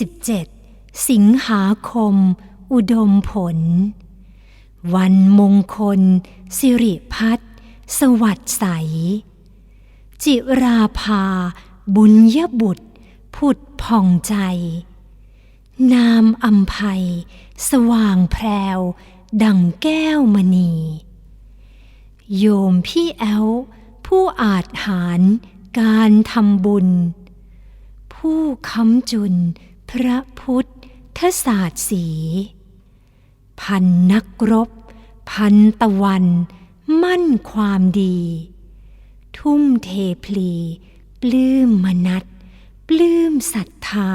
27 สิงหาคม อุดมผล วันมงคล สิริพัฒน์สวัสดใส จิราภา บุญยบุตร ผุดผ่องใจ นามอัมภัย สว่างแพรว ดังแก้วมณี โยมพี่แอลผู้อาจหารการทำบุญ ผู้ค้ำจุน พระพุทธศาสตร์สี พันนักรบ พันตะวัน มั่นความดี ทุ่มเทพลี ปลื้มมนัดปลื้มศรัทธา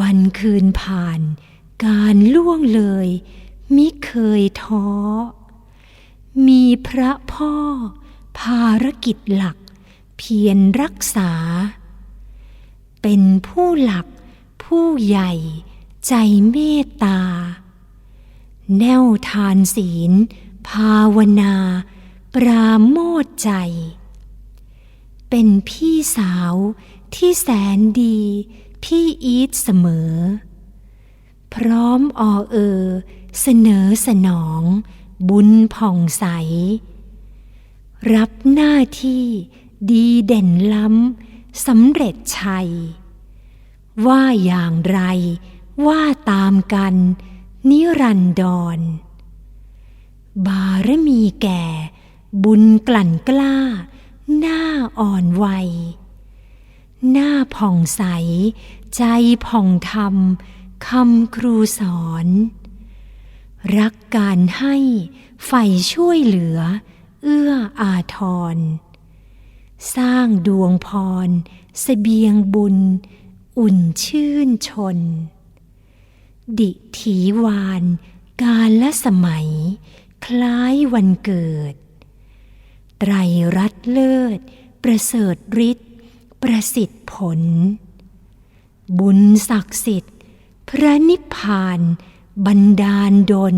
วันคืนผ่าน การล่วงเลย มิเคยท้อ มีพระพ่อ ภารกิจหลัก เพียรรักษา เป็นผู้หลัก ผู้ใหญ่ ใจเมตตา แนวทานศีล ภาวนา ปราโมทใจ เป็นพี่สาวที่แสนดี พี่อีทเสมอ พร้อมออเออ เสนอสนอง บุญผ่องใส รับหน้าที่ดีเด่นล้ำ สำเร็จชัย ว่าอย่างไร ว่าตามกัน นิรันดร บารมีแก่ บุญกลั่นกล้า หน้าอ่อนวัย หน้าผ่องใส ใจผ่องธรรมคำครูสอน รักการให้ใฝ่ช่วยเหลือ เอื้ออาทร สร้างดวงพรสเสบียงบุญ อุ่นชื่นชน ดิถีวาน กาลละสมัย คล้ายวันเกิด ไตรรัตเลิศ ประเสริฐฤทธิ์ประสิทธิผล บุญศักดิ์สิทธิ์ พระนิพพานบันดาลดล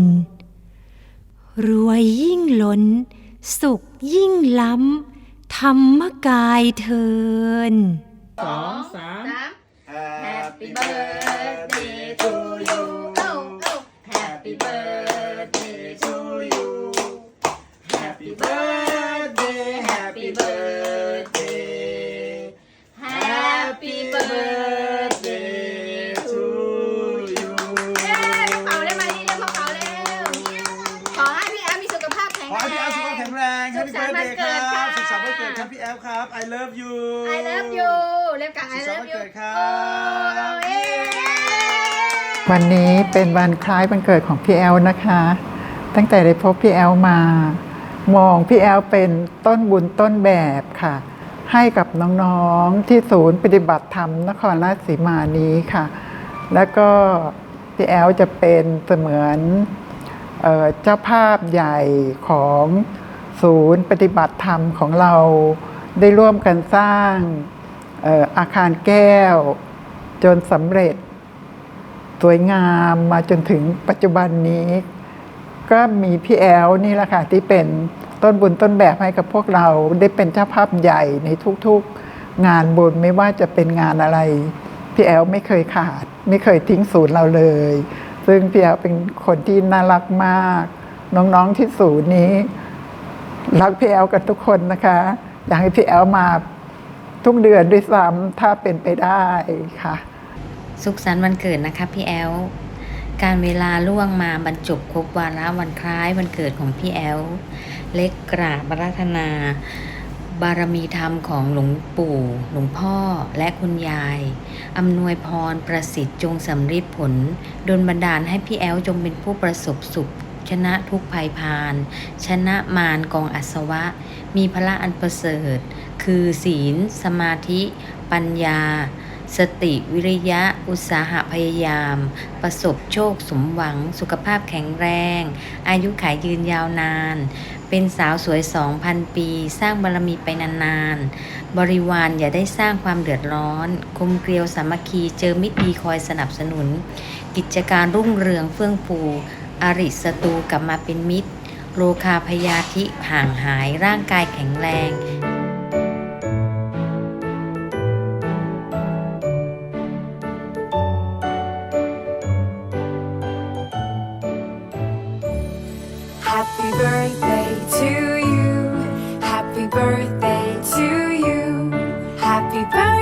รวยยิ่งล้น สุขยิ่งล้ำ ธรรมกายเทินสองสามสาม Happy birthday to you เอ้าเอ้า Happy birthday to you Happy birthday Happy birthday Happy birthday to you เย้เป่าได้ไหมนี่เร็วเป่าเร็วขอให้พี่แอมมีสุขภาพแข็งขอแรให้พี่แอลสุขภาพงแข็งแรงสุ Happy ขสันต์วัน birthday เกิคดรับค่ะ สุขสันต์วันเกิดครับพี่แอลครับ I love you I love you เรียกกัน I สุขสันต์ love วัน you เกิดครับ โอ้เย้วันนี้เป็นวันคล้ายวันเกิดของพี่แอลนะคะ ตั้งแต่ได้พบพี่แอลมา มองพี่แอลเป็นต้นบุญต้นแบบค่ะ ให้กับน้องๆที่ศูนย์ปฏิบัติธรรมนครราชสีมานี้ค่ะ แล้วก็พี่แอลจะเป็นเสมือนเออเจ้าภาพใหญ่ของ ศูนย์ปฏิบัติธรรมของเราได้ร่วมกันสร้างอาคารแก้ว จนสำเร็จ สวยงามมาจนถึงปัจจุบันนี้ ก็มีพี่แอลนี่แหละค่ะที่เป็นต้นบุญต้นแบบให้กับพวกเราได้เป็นเจ้าภาพใหญ่ในทุกๆงานบุญไม่ว่าจะเป็นงานอะไร พี่แอลไม่เคยขาด ไม่เคยทิ้งศูนย์เราเลย ซึ่งพี่แอลเป็นคนที่น่ารักมาก น้องๆที่ศูนย์นี้ รักพี่แอลกันทุกคนนะคะ อยากให้พี่แอลมาทุกเดือนด้วยซ้ำถ้าเป็นไปได้ค่ะ สุขสันต์วันเกิดนะคะพี่แอล การเวลาล่วงมาบรรจบครบวาระวันคล้ายวันเกิดของพี่แอล เล็กกราบรัตนา บารมีธรรมของหลวงปู่ หลวงพ่อและคุณยายอำนวยพรประสิทธิ์จงสำฤทธิ์ผลดลบันดาลให้พี่แอลจงเป็นผู้ประสบสุข ชนะทุกภัยพาน ชนะมารกองอัศวะ มีพละอันประเสริฐ คือศีล สมาธิ ปัญญา สติวิริยะ อุตสาหะพยายาม ประสบโชคสมหวัง สุขภาพแข็งแรง อายุขายยืนยาวนาน เป็นสาวสวย2,000ปี สร้างบารมีไปนานๆ บริวารอย่าได้สร้างความเดือดร้อนคลุมเกลียวสามัคคีเจอมิตรดีคอยสนับสนุน กิจการรุ่งเรืองเฟื่องฟู อริศัตรูกลับมาเป็นมิตร โรคาพยาธิห่างหายร่างกายแข็งแรง Happy birthday to you Happy birthday to you Happy birthday